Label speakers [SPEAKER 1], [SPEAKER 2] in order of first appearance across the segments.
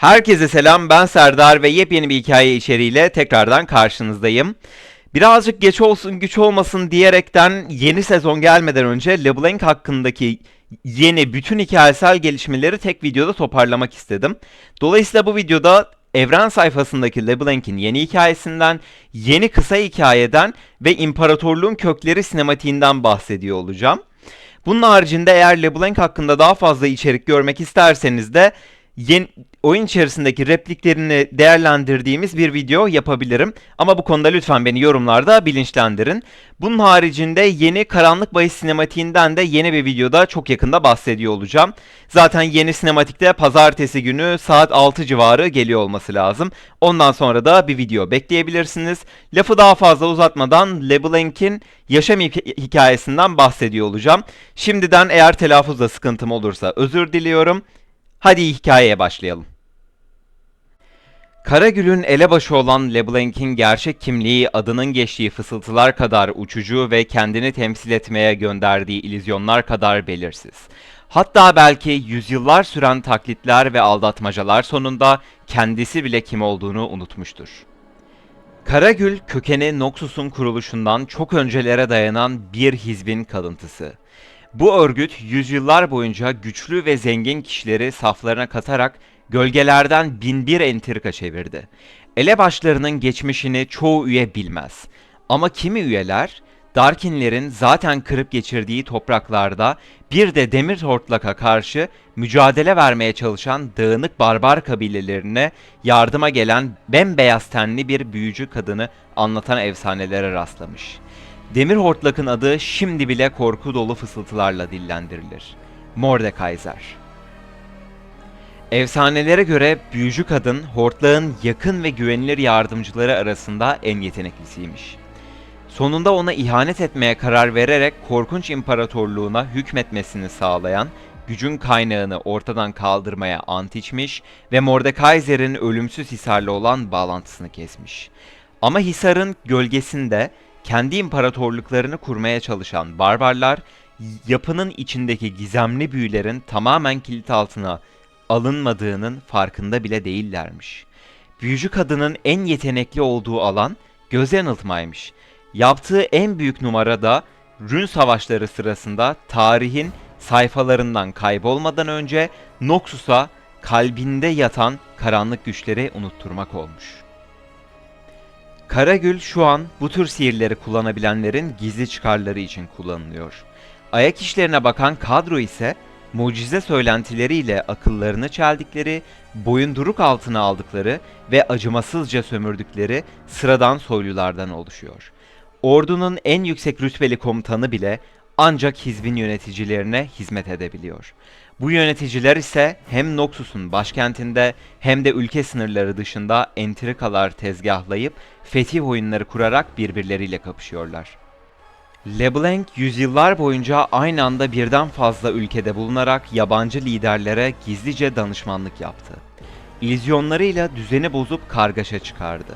[SPEAKER 1] Herkese selam ben Serdar ve yepyeni bir hikaye içeriğiyle tekrardan karşınızdayım. Birazcık geç olsun güç olmasın diyerekten yeni sezon gelmeden önce LeBlanc hakkındaki yeni bütün hikayesel gelişmeleri tek videoda toparlamak istedim. Dolayısıyla bu videoda evren sayfasındaki LeBlanc'in yeni hikayesinden, yeni kısa hikayeden ve İmparatorluğun Kökleri sinematiğinden bahsediyor olacağım. Bunun haricinde eğer LeBlanc hakkında daha fazla içerik görmek isterseniz de yeni, oyun içerisindeki repliklerini değerlendirdiğimiz bir video yapabilirim. Ama bu konuda lütfen beni yorumlarda bilinçlendirin. Bunun haricinde yeni Karanlık Bahis sinematiğinden de yeni bir videoda çok yakında bahsediyor olacağım. Zaten yeni sinematikte pazartesi günü saat 6 civarı geliyor olması lazım. Ondan sonra da bir video bekleyebilirsiniz. Lafı daha fazla uzatmadan LeBlanc'in yaşam hik- hikayesinden bahsediyor olacağım. Şimdiden eğer telaffuzda sıkıntım olursa özür diliyorum. Hadi hikayeye başlayalım. Karagül'ün elebaşı olan LeBlanc'in gerçek kimliği adının geçtiği fısıltılar kadar uçucu ve kendini temsil etmeye gönderdiği illüzyonlar kadar belirsiz. Hatta belki yüzyıllar süren taklitler ve aldatmacalar sonunda kendisi bile kim olduğunu unutmuştur. Karagül kökeni Noxus'un kuruluşundan çok öncelere dayanan bir hizbin kalıntısı. Bu örgüt yüzyıllar boyunca güçlü ve zengin kişileri saflarına katarak gölgelerden binbir entrika çevirdi. Elebaşlarının geçmişini çoğu üye bilmez. Ama kimi üyeler Darkinlerin zaten kırıp geçirdiği topraklarda bir de Demir Hortlak'a karşı mücadele vermeye çalışan dağınık barbar kabilelerine yardıma gelen bembeyaz tenli bir büyücü kadını anlatan efsanelere rastlamış. Demir Hortlak'ın adı şimdi bile korku dolu fısıltılarla dillendirilir. Mordekaiser. Efsanelere göre büyücü kadın Hortlak'ın yakın ve güvenilir yardımcıları arasında en yeteneklisiymiş. Sonunda ona ihanet etmeye karar vererek korkunç imparatorluğuna hükmetmesini sağlayan gücün kaynağını ortadan kaldırmaya ant içmiş ve Mordekaiser'in ölümsüz Hisar'la olan bağlantısını kesmiş. Ama Hisar'ın gölgesinde kendi imparatorluklarını kurmaya çalışan barbarlar yapının içindeki gizemli büyülerin tamamen kilit altına alınmadığının farkında bile değillermiş. Büyücü kadının en yetenekli olduğu alan göz yanıltmaymış. Yaptığı en büyük numara da Rün savaşları sırasında tarihin sayfalarından kaybolmadan önce Noxus'a kalbinde yatan karanlık güçleri unutturmak olmuş. Karagül şu an bu tür sihirleri kullanabilenlerin gizli çıkarları için kullanılıyor. Ayak işlerine bakan kadro ise mucize söylentileriyle akıllarını çeldikleri, boyunduruk altına aldıkları ve acımasızca sömürdükleri sıradan soylulardan oluşuyor. Ordunun en yüksek rütbeli komutanı bile ancak hizbin yöneticilerine hizmet edebiliyor. Bu yöneticiler ise hem Noxus'un başkentinde hem de ülke sınırları dışında entrikalar tezgahlayıp fetih oyunları kurarak birbirleriyle kapışıyorlar. LeBlanc yüzyıllar boyunca aynı anda birden fazla ülkede bulunarak yabancı liderlere gizlice danışmanlık yaptı. İllüzyonlarıyla düzeni bozup kargaşa çıkardı.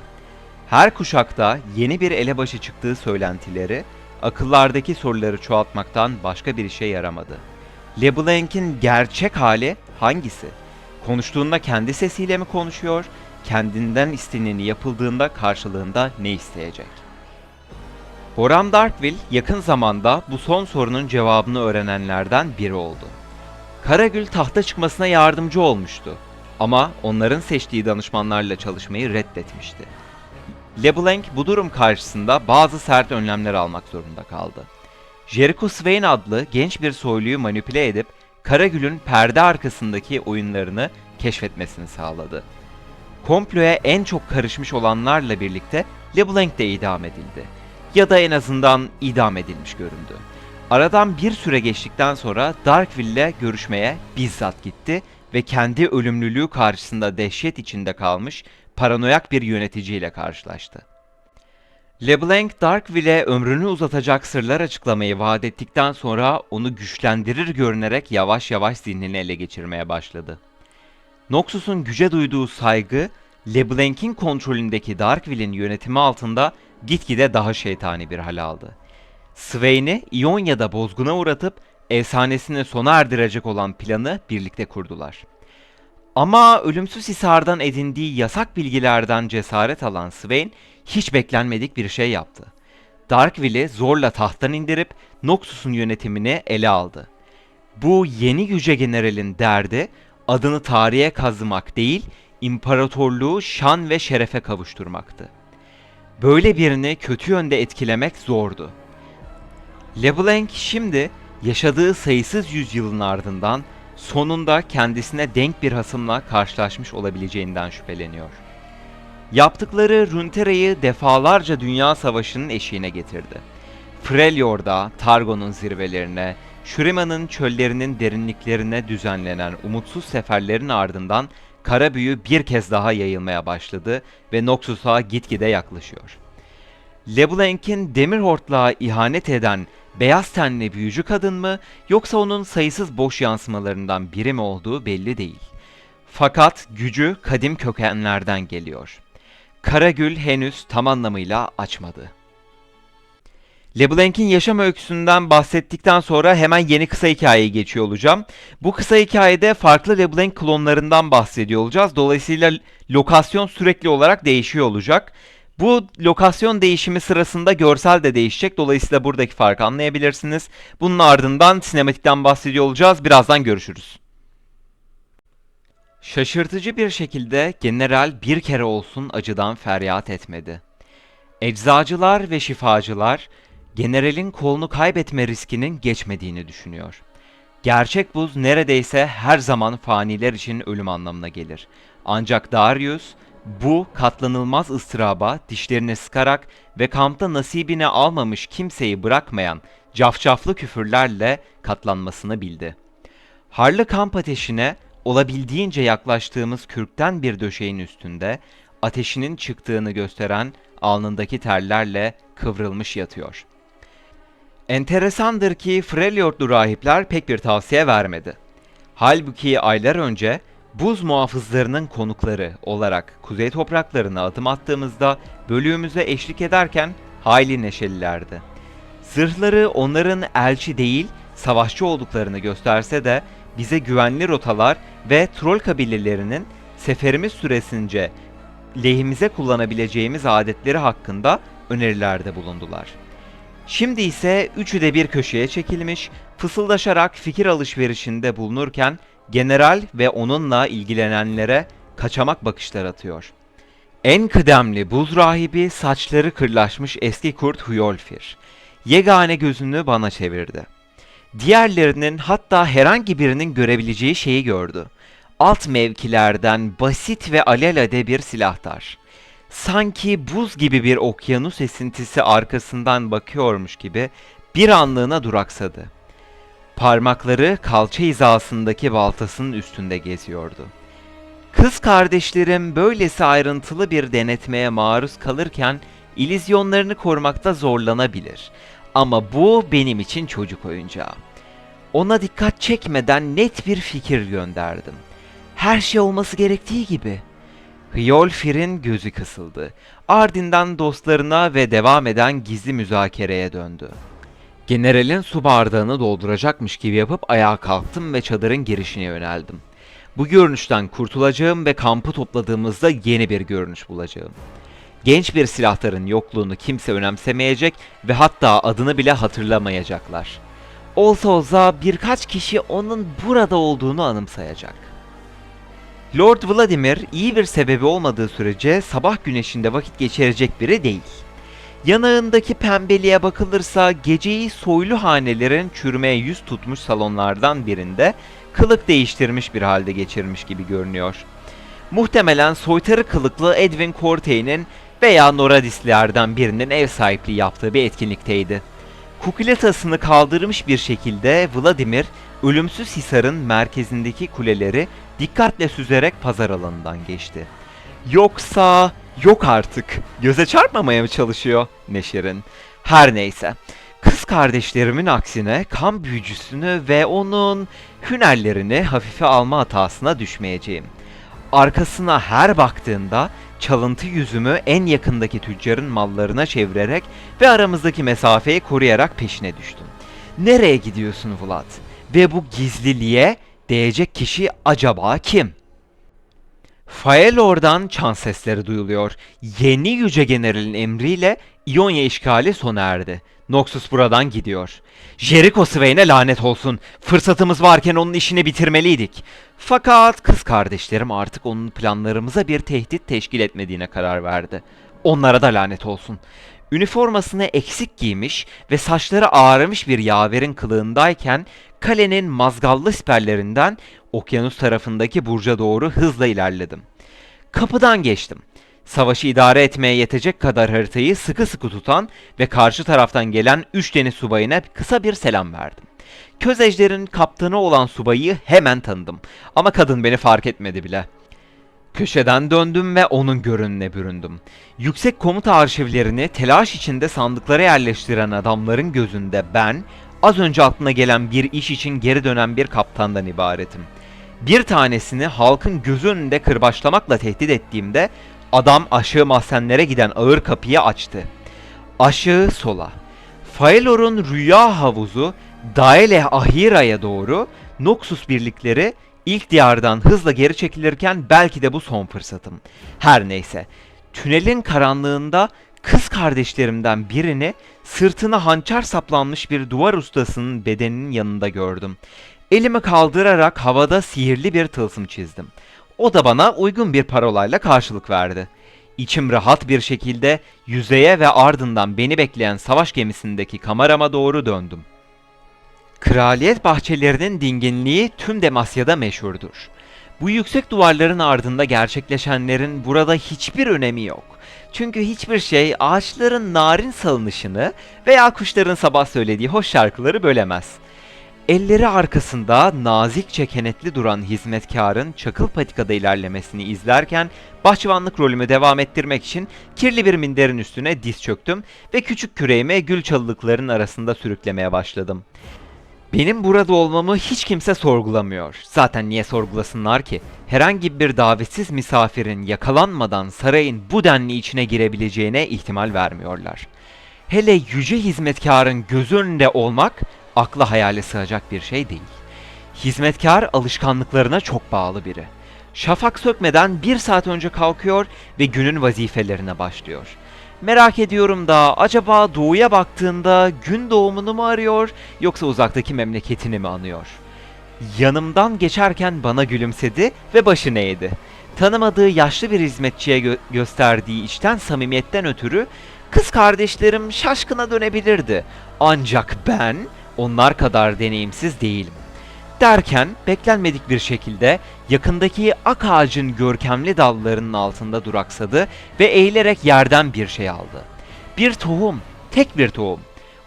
[SPEAKER 1] Her kuşakta yeni bir elebaşı çıktığı söylentileri akıllardaki soruları çoğaltmaktan başka bir işe yaramadı. LeBlanc'in gerçek hali hangisi? Konuştuğunda kendi sesiyle mi konuşuyor? Kendinden isteneni yapıldığında karşılığında ne isteyecek? Horam Darkville yakın zamanda bu son sorunun cevabını öğrenenlerden biri oldu. Karagül tahta çıkmasına yardımcı olmuştu ama onların seçtiği danışmanlarla çalışmayı reddetmişti. LeBlanc bu durum karşısında bazı sert önlemler almak zorunda kaldı. Jericho Swain adlı genç bir soyluyu manipüle edip Karagül'ün perde arkasındaki oyunlarını keşfetmesini sağladı. Komploya en çok karışmış olanlarla birlikte LeBlanc de idam edildi. Ya da en azından idam edilmiş göründü. Aradan bir süre geçtikten sonra Darkville'le görüşmeye bizzat gitti ve kendi ölümlülüğü karşısında dehşet içinde kalmış paranoyak bir yöneticiyle karşılaştı. LeBlanc Darkville'e ömrünü uzatacak sırlar açıklamayı vaat ettikten sonra onu güçlendirir görünerek yavaş yavaş zihnini ele geçirmeye başladı. Noxus'un güce duyduğu saygı, LeBlanc'in kontrolündeki Darkville'in yönetimi altında gitgide daha şeytani bir hal aldı. Swain'i İonya'da bozguna uğratıp efsanesini sona erdirecek olan planı birlikte kurdular. Ama ölümsüz hisardan edindiği yasak bilgilerden cesaret alan Swain hiç beklenmedik bir şey yaptı. Darkville'i zorla tahttan indirip Noxus'un yönetimini ele aldı. Bu yeni yüce generalin derdi adını tarihe kazımak değil, imparatorluğu şan ve şerefe kavuşturmaktı. Böyle birini kötü yönde etkilemek zordu. LeBlanc şimdi yaşadığı sayısız yüzyılın ardından sonunda kendisine denk bir hasımla karşılaşmış olabileceğinden şüpheleniyor. Yaptıkları Runeterra'yı defalarca Dünya Savaşı'nın eşiğine getirdi. Freljord'a, Targon'un zirvelerine, Shuriman'ın çöllerinin derinliklerine düzenlenen umutsuz seferlerin ardından kara büyü bir kez daha yayılmaya başladı ve Noxus'a gitgide yaklaşıyor. LeBlanc'in demir hortlağa ihanet eden beyaz tenli büyücü kadın mı yoksa onun sayısız boş yansımalarından biri mi olduğu belli değil. Fakat gücü kadim kökenlerden geliyor. Karagül henüz tam anlamıyla açmadı. LeBlanc'in yaşam öyküsünden bahsettikten sonra hemen yeni kısa hikayeye geçiyor olacağım. Bu kısa hikayede farklı LeBlanc klonlarından bahsediyor olacağız. Dolayısıyla lokasyon sürekli olarak değişiyor olacak. Bu lokasyon değişimi sırasında görsel de değişecek. Dolayısıyla buradaki farkı anlayabilirsiniz. Bunun ardından sinematikten bahsediyor olacağız. Birazdan görüşürüz. Şaşırtıcı bir şekilde general bir kere olsun acıdan feryat etmedi. Eczacılar ve şifacılar generalin kolunu kaybetme riskinin geçmediğini düşünüyor. Gerçek buz neredeyse her zaman faniler için ölüm anlamına gelir. Ancak Darius bu katlanılmaz ıstıraba dişlerini sıkarak ve kampta nasibini almamış kimseyi bırakmayan cafcaflı küfürlerle katlanmasını bildi. Harlı kamp ateşine olabildiğince yaklaştığımız kürkten bir döşeğin üstünde ateşinin çıktığını gösteren alnındaki terlerle kıvrılmış yatıyor. Enteresandır ki Freljordlu rahipler pek bir tavsiye vermedi. Halbuki aylar önce buz muhafızlarının konukları olarak kuzey topraklarına adım attığımızda bölüğümüze eşlik ederken hayli neşelilerdi. Zırhları onların elçi değil, savaşçı olduklarını gösterse de bize güvenli rotalar ve troll kabilelerinin seferimiz süresince lehimize kullanabileceğimiz adetleri hakkında önerilerde bulundular. Şimdi ise üçü de bir köşeye çekilmiş, fısıldaşarak fikir alışverişinde bulunurken general ve onunla ilgilenenlere kaçamak bakışlar atıyor. En kıdemli buz rahibi saçları kırlaşmış eski kurt Hyolfir. Yegane gözünü bana çevirdi. Diğerlerinin hatta herhangi birinin görebileceği şeyi gördü. Alt mevkilerden basit ve alelade bir silahtar. Sanki buz gibi bir okyanus esintisi arkasından bakıyormuş gibi bir anlığına duraksadı. Parmakları kalça hizasındaki baltasının üstünde geziyordu. Kız kardeşlerim böylesi ayrıntılı bir denetmeye maruz kalırken ilizyonlarını korumakta zorlanabilir. Ama bu benim için çocuk oyuncağı. Ona dikkat çekmeden net bir fikir gönderdim. Her şey olması gerektiği gibi. Hyolfir'in gözü kısıldı. Ardından dostlarına ve devam eden gizli müzakereye döndü. Generalin su bardağını dolduracakmış gibi yapıp ayağa kalktım ve çadırın girişine yöneldim. Bu görünüşten kurtulacağım ve kampı topladığımızda yeni bir görünüş bulacağım. Genç bir silahtarın yokluğunu kimse önemsemeyecek ve hatta adını bile hatırlamayacaklar. Olsa olsa birkaç kişi onun burada olduğunu anımsayacak. Lord Vladimir iyi bir sebebi olmadığı sürece sabah güneşinde vakit geçirecek biri değil. Yanağındaki pembeliğe bakılırsa geceyi soylu hanelerin çürümeye yüz tutmuş salonlardan birinde kılık değiştirmiş bir halde geçirmiş gibi görünüyor. Muhtemelen soytarı kılıklı Edwin Cortey'nin veya Noradislerden birinin ev sahipliği yaptığı bir etkinlikteydi. Kukuletasını kaldırmış bir şekilde Vladimir, ölümsüz Hisar'ın merkezindeki kuleleri dikkatle süzerek pazar alanından geçti. Yoksa yok artık. Göze çarpmamaya mı çalışıyor Neşir'in? Her neyse. Kız kardeşlerimin aksine kan büyücüsünü ve onun hünerlerini hafife alma hatasına düşmeyeceğim. Arkasına her baktığında çalıntı yüzümü en yakındaki tüccarın mallarına çevirerek ve aramızdaki mesafeyi koruyarak peşine düştüm. Nereye gidiyorsun Vlad? Ve bu gizliliğe değecek kişi acaba kim? Faelor'dan çan sesleri duyuluyor. Yeni Yüce General'in emriyle İonya işgali sona erdi. Noxus buradan gidiyor. Jericho Swain'e lanet olsun. Fırsatımız varken onun işini bitirmeliydik. Fakat kız kardeşlerim artık onun planlarımıza bir tehdit teşkil etmediğine karar verdi. Onlara da lanet olsun. Üniformasını eksik giymiş ve saçları ağarmış bir yaverin kılığındayken kalenin mazgallı siperlerinden okyanus tarafındaki burca doğru hızla ilerledim. Kapıdan geçtim. Savaşı idare etmeye yetecek kadar haritayı sıkı sıkı tutan ve karşı taraftan gelen 3 deniz subayına kısa bir selam verdim. Köz ejderin kaptanı olan subayı hemen tanıdım ama kadın beni fark etmedi bile. Köşeden döndüm ve onun görününe büründüm. Yüksek komuta arşivlerini telaş içinde sandıklara yerleştiren adamların gözünde ben, az önce aklına gelen bir iş için geri dönen bir kaptandan ibaretim. Bir tanesini halkın gözü önünde kırbaçlamakla tehdit ettiğimde adam aşağı mahzenlere giden ağır kapıyı açtı. Aşağı sola. Faelor'un rüya havuzu Daele Ahira'ya doğru Noxus birlikleri ilk diyardan hızla geri çekilirken belki de bu son fırsatım. Her neyse. Tünelin karanlığında kız kardeşlerimden birini sırtına hançer saplanmış bir duvar ustasının bedeninin yanında gördüm. Elimi kaldırarak havada sihirli bir tılsım çizdim. O da bana uygun bir parolayla karşılık verdi. İçim rahat bir şekilde yüzeye ve ardından beni bekleyen savaş gemisindeki kamerama doğru döndüm. Kraliyet bahçelerinin dinginliği tüm Demasya'da meşhurdur. Bu yüksek duvarların ardında gerçekleşenlerin burada hiçbir önemi yok. Çünkü hiçbir şey ağaçların narin salınışını veya kuşların sabah söylediği hoş şarkıları bölemez. Elleri arkasında nazikçe kenetli duran hizmetkarın çakıl patikada ilerlemesini izlerken bahçıvanlık rolümü devam ettirmek için kirli bir minderin üstüne diz çöktüm ve küçük küreğimi gül çalılıkların arasında sürüklemeye başladım. Benim burada olmamı hiç kimse sorgulamıyor. Zaten niye sorgulasınlar ki? Herhangi bir davetsiz misafirin yakalanmadan sarayın bu denli içine girebileceğine ihtimal vermiyorlar. Hele yüce hizmetkarın gözü önünde olmak akla hayale sığacak bir şey değil. Hizmetkar alışkanlıklarına çok bağlı biri. Şafak sökmeden bir saat önce kalkıyor ve günün vazifelerine başlıyor. Merak ediyorum da acaba doğuya baktığında gün doğumunu mu arıyor yoksa uzaktaki memleketini mi anıyor? Yanımdan geçerken bana gülümsedi ve başını eğdi. Tanımadığı yaşlı bir hizmetçiye gö- gösterdiği içten samimiyetten ötürü kız kardeşlerim şaşkına dönebilirdi. Ancak ben onlar kadar deneyimsiz değilim. Derken beklenmedik bir şekilde yakındaki ak ağacın görkemli dallarının altında duraksadı ve eğilerek yerden bir şey aldı. Bir tohum, tek bir tohum.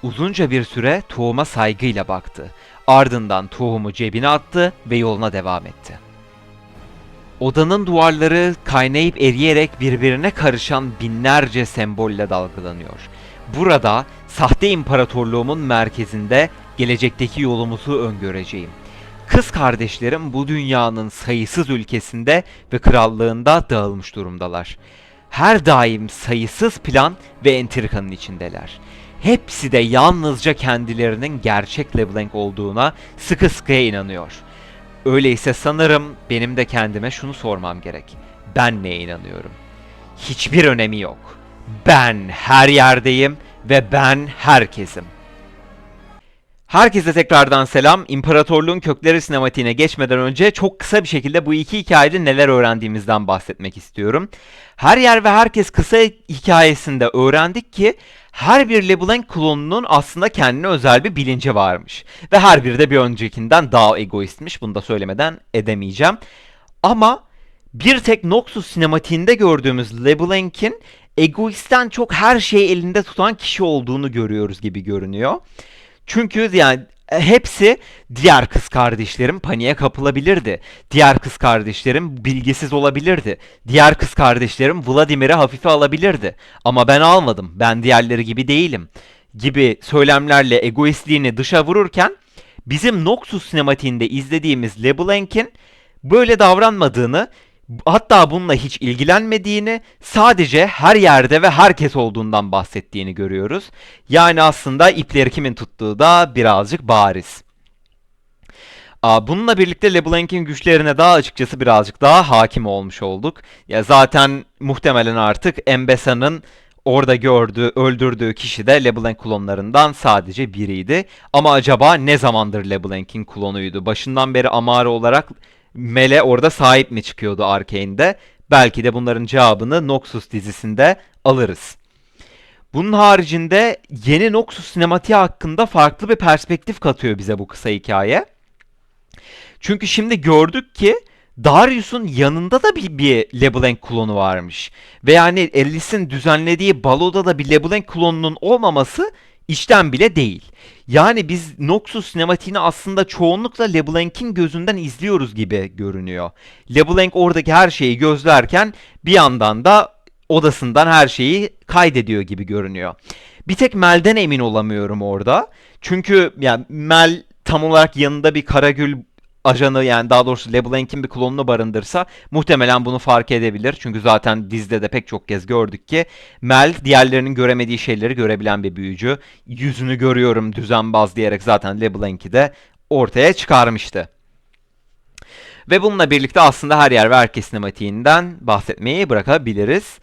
[SPEAKER 1] Uzunca bir süre tohuma saygıyla baktı. Ardından tohumu cebine attı ve yoluna devam etti. Odanın duvarları kaynayıp eriyerek birbirine karışan binlerce sembolle dalgalanıyor. Burada sahte imparatorluğumun merkezinde gelecekteki yolumuzu öngöreceğim. Kız kardeşlerim bu dünyanın sayısız ülkesinde ve krallığında dağılmış durumdalar. Her daim sayısız plan ve entrikanın içindeler. Hepsi de yalnızca kendilerinin gerçek LeBlanc olduğuna sıkı sıkıya inanıyor. Öyleyse sanırım benim de kendime şunu sormam gerek. Ben neye inanıyorum? Hiçbir önemi yok. Ben her yerdeyim ve ben herkesim. Herkese tekrardan selam. İmparatorluğun Kökleri sinematiğine geçmeden önce çok kısa bir şekilde bu iki hikayede neler öğrendiğimizden bahsetmek istiyorum. Her yer ve herkes kısa hikayesinde öğrendik ki her bir LeBlanc klonunun aslında kendine özel bir bilinci varmış. Ve her biri de bir öncekinden daha egoistmiş. Bunu da söylemeden edemeyeceğim. Ama bir tek Noxus sinematiğinde gördüğümüz LeBlanc'in egoistten çok her şeyi elinde tutan kişi olduğunu görüyoruz gibi görünüyor. Çünkü yani e, hepsi diğer kız kardeşlerim paniğe kapılabilirdi. Diğer kız kardeşlerim bilgisiz olabilirdi. Diğer kız kardeşlerim Vladimir'i hafife alabilirdi. Ama ben almadım. Ben diğerleri gibi değilim. Gibi söylemlerle egoistliğini dışa vururken bizim Noxus sinematiğinde izlediğimiz LeBlanc'in böyle davranmadığını hatta bununla hiç ilgilenmediğini, sadece her yerde ve herkes olduğundan bahsettiğini görüyoruz. Yani aslında ipleri kimin tuttuğu da birazcık bariz. Bununla birlikte LeBlanc'in güçlerine daha açıkçası birazcık daha hakim olmuş olduk. Ya zaten muhtemelen artık Embessa'nın orada gördüğü, öldürdüğü kişi de LeBlanc klonlarından sadece biriydi. Ama acaba ne zamandır LeBlanc'in klonuydu? Başından beri Amara olarak Mele orada sahip mi çıkıyordu Arkane'de? Belki de bunların cevabını Noxus dizisinde alırız. Bunun haricinde yeni Noxus sinematiği hakkında farklı bir perspektif katıyor bize bu kısa hikaye. Çünkü şimdi gördük ki Darius'un yanında da bir, bir LeBlanc klonu varmış. Ve yani Alice'in düzenlediği baloda da bir LeBlanc klonunun olmaması işten bile değil. Yani biz Noxus sinematiğini aslında çoğunlukla LeBlanc'in gözünden izliyoruz gibi görünüyor. LeBlanc oradaki her şeyi gözlerken bir yandan da odasından her şeyi kaydediyor gibi görünüyor. Bir tek Mel'den emin olamıyorum orada. Çünkü yani Mel tam olarak yanında bir Karagül ajanı yani daha doğrusu LeBlanc'in bir klonunu barındırsa muhtemelen bunu fark edebilir. Çünkü zaten dizide de pek çok kez gördük ki Mel diğerlerinin göremediği şeyleri görebilen bir büyücü. Yüzünü görüyorum düzenbaz diyerek zaten LeBlanc'i de ortaya çıkarmıştı. Ve bununla birlikte aslında her yer ve herkes sinematiğinden bahsetmeyi bırakabiliriz.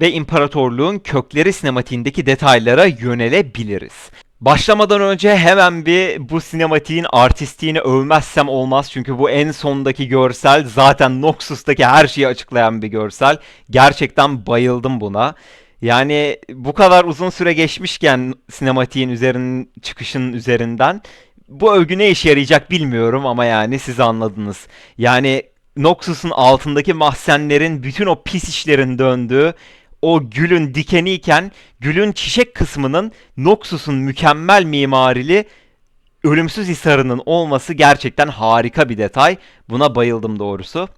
[SPEAKER 1] Ve imparatorluğun kökleri sinematiğindeki detaylara yönelebiliriz. Başlamadan önce hemen bir bu sinematiğin artistliğini övmezsem olmaz. Çünkü bu en sondaki görsel zaten Noxus'taki her şeyi açıklayan bir görsel. Gerçekten bayıldım buna. Yani bu kadar uzun süre geçmişken sinematiğin üzerinin çıkışının üzerinden bu övgü ne işe yarayacak bilmiyorum ama yani siz anladınız. Yani Noxus'un altındaki mahzenlerin bütün o pis işlerin döndüğü o gülün dikeniyken gülün çiçek kısmının Noxus'un mükemmel mimarili ölümsüz hisarının olması gerçekten harika bir detay. Buna bayıldım doğrusu.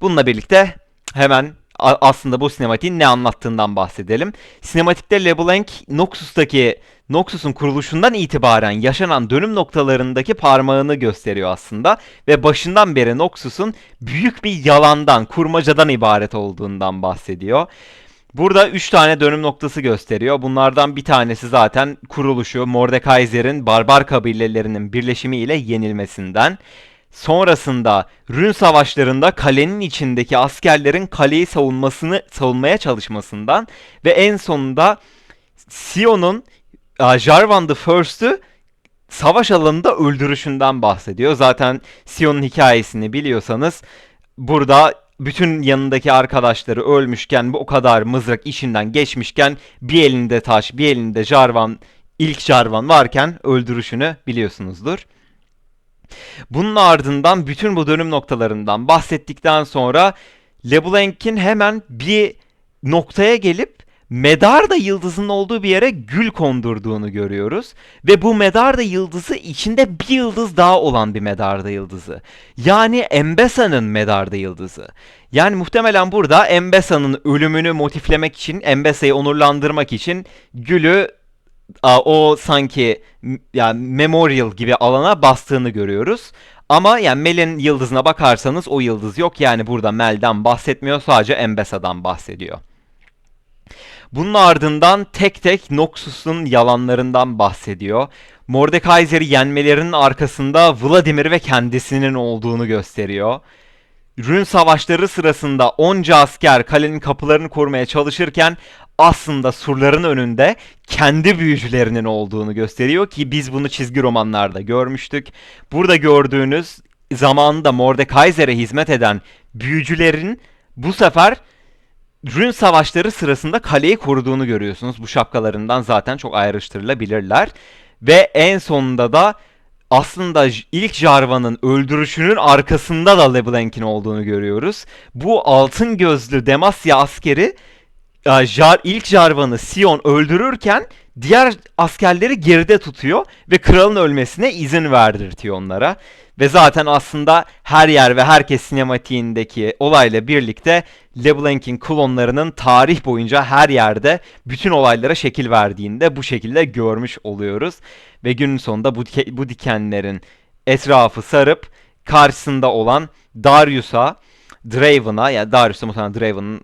[SPEAKER 1] Bununla birlikte hemen aslında bu sinematiğin ne anlattığından bahsedelim. Sinematikte LeBlanc Noxus'taki Noxus'un kuruluşundan itibaren yaşanan dönüm noktalarındaki parmağını gösteriyor aslında ve başından beri Noxus'un büyük bir yalandan, kurmacadan ibaret olduğundan bahsediyor. Burada 3 tane dönüm noktası gösteriyor. Bunlardan bir tanesi zaten kuruluşu Mordekaiser'in barbar kabilelerinin birleşimiyle yenilmesinden. Sonrasında Rün savaşlarında kalenin içindeki askerlerin kaleyi savunmasını savunmaya çalışmasından ve en sonunda Sion'un Jarvan the First'ü savaş alanında öldürüşünden bahsediyor. Zaten Sion'un hikayesini biliyorsanız burada bütün yanındaki arkadaşları ölmüşken bu o kadar mızrak işinden geçmişken bir elinde taş bir elinde jarvan ilk jarvan varken öldürüşünü biliyorsunuzdur. Bunun ardından bütün bu dönüm noktalarından bahsettikten sonra LeBlanc'in hemen bir noktaya gelip Medarda yıldızının olduğu bir yere gül kondurduğunu görüyoruz. Ve bu Medarda yıldızı içinde bir yıldız daha olan bir Medarda yıldızı. Yani Embessa'nın Medarda yıldızı. Yani muhtemelen burada Embessa'nın ölümünü motiflemek için, Embessa'yı onurlandırmak için gülü o sanki yani memorial gibi alana bastığını görüyoruz. Ama yani Mel'in yıldızına bakarsanız o yıldız yok. Yani burada Mel'den bahsetmiyor sadece Embessa'dan bahsediyor. Bunun ardından tek tek Noxus'un yalanlarından bahsediyor. Mordekaiser'i yenmelerinin arkasında Vladimir ve kendisinin olduğunu gösteriyor. Rün savaşları sırasında onca asker kalenin kapılarını korumaya çalışırken aslında surların önünde kendi büyücülerinin olduğunu gösteriyor ki biz bunu çizgi romanlarda görmüştük. Burada gördüğünüz zamanında Mordekaiser'e hizmet eden büyücülerin bu sefer Rün savaşları sırasında kaleyi koruduğunu görüyorsunuz. Bu şapkalarından zaten çok ayrıştırılabilirler. Ve en sonunda da aslında ilk Jarvan'ın öldürüşünün arkasında da LeBlanc'in olduğunu görüyoruz. Bu altın gözlü Demasya askeri Jar, ilk Jarvan'ı Sion öldürürken diğer askerleri geride tutuyor ve kralın ölmesine izin verdirtiyor onlara. Ve zaten aslında her yer ve herkes sinematiğindeki olayla birlikte LeBlanc'in klonlarının tarih boyunca her yerde bütün olaylara şekil verdiğinde bu şekilde görmüş oluyoruz. Ve günün sonunda bu, bu dikenlerin etrafı sarıp karşısında olan Darius'a, Draven'a yani Darius'a muhtemelen Draven'ın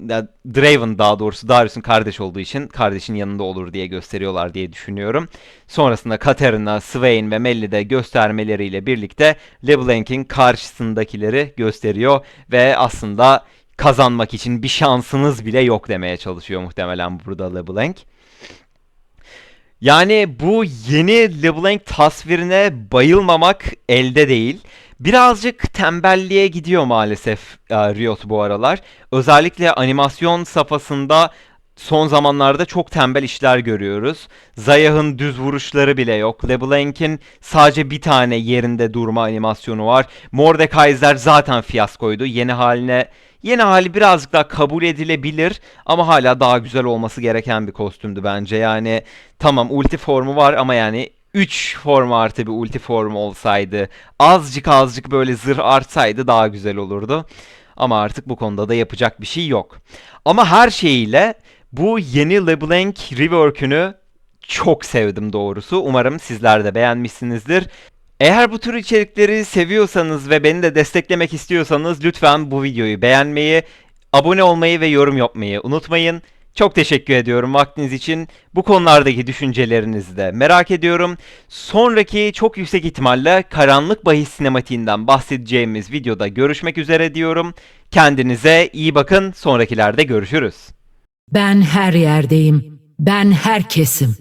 [SPEAKER 1] Draven daha doğrusu Darius'un kardeş olduğu için kardeşin yanında olur diye gösteriyorlar diye düşünüyorum. Sonrasında Katarina, Swain ve Melli de göstermeleriyle birlikte LeBlanc'in karşısındakileri gösteriyor ve aslında kazanmak için bir şansınız bile yok demeye çalışıyor muhtemelen burada LeBlanc. Yani bu yeni LeBlanc tasvirine bayılmamak elde değil. Birazcık tembelliğe gidiyor maalesef e, Riot bu aralar. Özellikle animasyon safhasında son zamanlarda çok tembel işler görüyoruz. Zayah'ın düz vuruşları bile yok. LeBlanc'in sadece bir tane yerinde durma animasyonu var. Mordekaiser zaten fiyaskoydu. Yeni haline Yeni hali birazcık daha kabul edilebilir ama hala daha güzel olması gereken bir kostümdü bence. Yani tamam ulti formu var ama yani 3 formu artı bir ulti formu olsaydı azıcık azıcık böyle zırh artsaydı daha güzel olurdu. Ama artık bu konuda da yapacak bir şey yok. Ama her şeyiyle bu yeni LeBlanc rework'ünü çok sevdim doğrusu. Umarım sizler de beğenmişsinizdir. Eğer bu tür içerikleri seviyorsanız ve beni de desteklemek istiyorsanız lütfen bu videoyu beğenmeyi, abone olmayı ve yorum yapmayı unutmayın. Çok teşekkür ediyorum vaktiniz için. Bu konulardaki düşüncelerinizi de merak ediyorum. Sonraki çok yüksek ihtimalle Karanlık Bahis Sinematiğinden bahsedeceğimiz videoda görüşmek üzere diyorum. Kendinize iyi bakın. Sonrakilerde görüşürüz.
[SPEAKER 2] Ben her yerdeyim. Ben herkesim.